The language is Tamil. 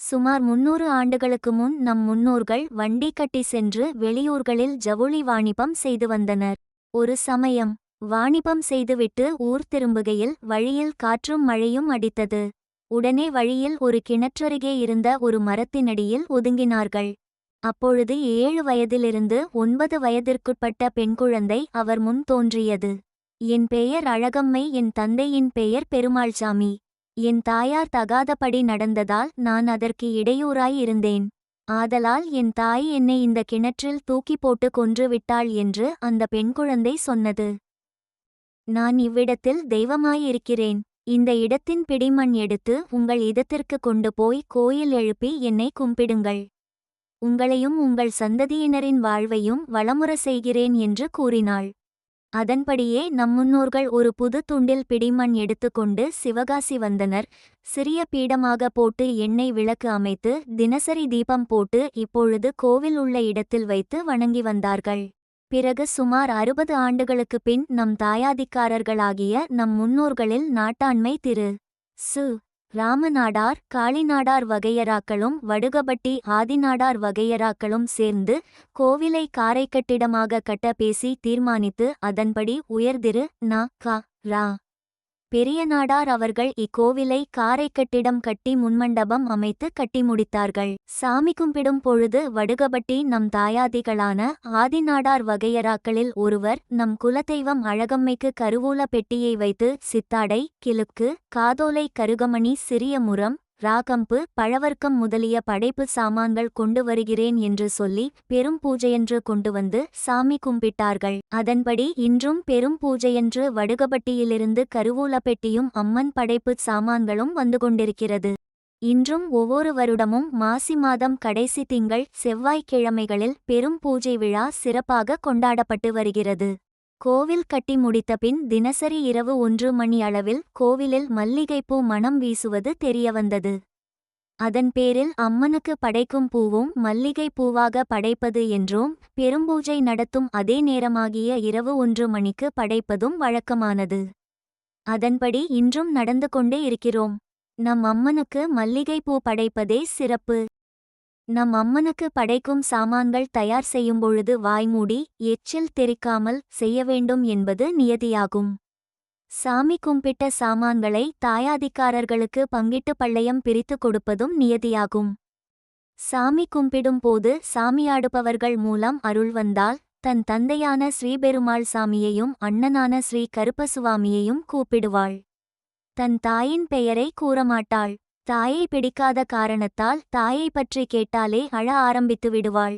சுமார் முன்னூறு ஆண்டுகளுக்கு முன் நம் முன்னோர்கள் வண்டி கட்டி சென்று வெளியூர்களில் ஜவுளி வாணிபம் செய்து வந்தனர். ஒரு சமயம் வாணிபம் செய்துவிட்டு ஊர் திரும்புகையில் வழியில் காற்றும் மழையும் அடித்தது. உடனே வழியில் ஒரு கிணற்றருகே இருந்த ஒரு மரத்தினடியில் ஒதுங்கினார்கள். அப்பொழுது ஏழு வயதிலிருந்து ஒன்பது வயதிற்குட்பட்ட பெண் குழந்தை அவர் முன் தோன்றியது. என் பெயர் அழகம்மை என் தந்தையின் பெயர் பெருமாள்சாமி. என் தாயார் தகாதபடி நடந்ததால் நான் அதற்கு இடையூறாய் இருந்தேன். ஆதலால் என் தாய் என்னை இந்த கிணற்றில் தூக்கி போட்டு கொன்று விட்டாள் என்று அந்த பெண் குழந்தை சொன்னது. நான் இவ்விடத்தில் தெய்வமாயிருக்கிறேன். இந்த இடத்தின் பிடிமண் எடுத்து உங்கள் இதத்திற்கு கொண்டு போய் கோயில் எழுப்பி என்னை கும்பிடுங்கள். உங்களையும் உங்கள் சந்ததியினரின் வாழ்வையும் வளமுற செய்கிறேன் என்று கூறினாள். அதன்படியே நம் முன்னோர்கள் ஒரு புது துண்டில் பிடிமண் எடுத்துக்கொண்டு சிவகாசி வந்தனர். சிறிய பீடமாக போட்டு எண்ணெய் விளக்கு அமைத்து தினசரி தீபம் போட்டு இப்பொழுது கோவில் உள்ள இடத்தில் வைத்து வணங்கி வந்தார்கள். பிறகு சுமார் அறுபது ஆண்டுகளுக்குப் பின் நம் தாயாதிக்காரர்களாகிய நம் முன்னோர்களில் நாட்டாண்மை திரு. சு. ராமநாடார் காளிநாடார் வகையராக்களும் வடுகபட்டி ஆதிநாடார் வகையராக்களும் சேர்ந்து கோவிலை காரைக்கட்டிடமாக கட்ட பேசி தீர்மானித்து அதன்படி உயர்திரு ந க ரா பெரிய நாடார் அவர்கள் இக்கோவிலை காரைக்கட்டிடம் கட்டி முன்மண்டபம் அமைத்து கட்டி முடித்தார்கள். சாமி கும்பிடும் பொழுது வடுகபட்டி நம் தாயாதிகளான ஆதிநாடார் வகையராக்களில் ஒருவர் நம் குலதெய்வம் அழகம்மைக்கு கருவூல பெட்டியை வைத்து சித்தாடை கிழுக்கு காதோலை கருகமணி சிறிய முரம் ராகம்பு பழவர்க்கம் முதலிய படைப்பு சாமான்கள் கொண்டு வருகிறேன் என்று சொல்லி பெரும் பூஜையன்று கொண்டு வந்து சாமி கும்பிட்டார்கள். அதன்படி இன்றும் பெரும் பூஜையன்று வடுகபட்டியிலிருந்து கருவூலப்பெட்டியும் அம்மன் படைப்பு சாமான்களும் வந்து கொண்டிருக்கிறது. இன்றும் ஒவ்வொரு வருடமும் மாசி மாதம் கடைசி திங்கள் செவ்வாய்க்கிழமைகளில் பெரும் பூஜை விழா சிறப்பாக கொண்டாடப்பட்டு வருகிறது. கோவில் கட்டி முடித்தபின் தினசரி இரவு ஒன்று மணி அளவில் கோவிலில் மல்லிகைப்பூ மணம் வீசுவது தெரியவந்தது. அதன் பேரில் அம்மனுக்கு படைக்கும் பூவும் மல்லிகை பூவாக படைப்பது என்றும் பெரும்பூஜை நடத்தும் அதே நேரமாகிய இரவு ஒன்று மணிக்கு படைப்பதும் வழக்கமானது. அதன்படி இன்றும் நடந்து கொண்டே இருக்கிறோம். நம் அம்மனுக்கு மல்லிகைப்பூ படைப்பதே சிறப்பு. நம் அம்மனுக்கு படைக்கும் சாமான்கள் தயார் செய்யும்பொழுது வாய்மூடி எச்சில் தெரிக்காமல் செய்ய வேண்டும் என்பது நியதியாகும். சாமி கும்பிட்ட சாமான்களை தாயாதிக்காரர்களுக்கு பங்கிட்டு பள்ளையம் பிரித்து கொடுப்பதும் நியதியாகும். சாமி கும்பிடும் போது சாமியாடுபவர்கள் மூலம் அருள் வந்தால் தன் தந்தையான ஸ்ரீபெருமாள் சாமியையும் அண்ணனான ஸ்ரீ கருப்பசுவாமியையும் கூப்பிடுவாள். தன் தாயின் பெயரை கூறமாட்டாள். தாயை பிடிக்காத காரணத்தால் தாயை பற்றி கேட்டாலே அழ ஆரம்பித்து விடுவாள்.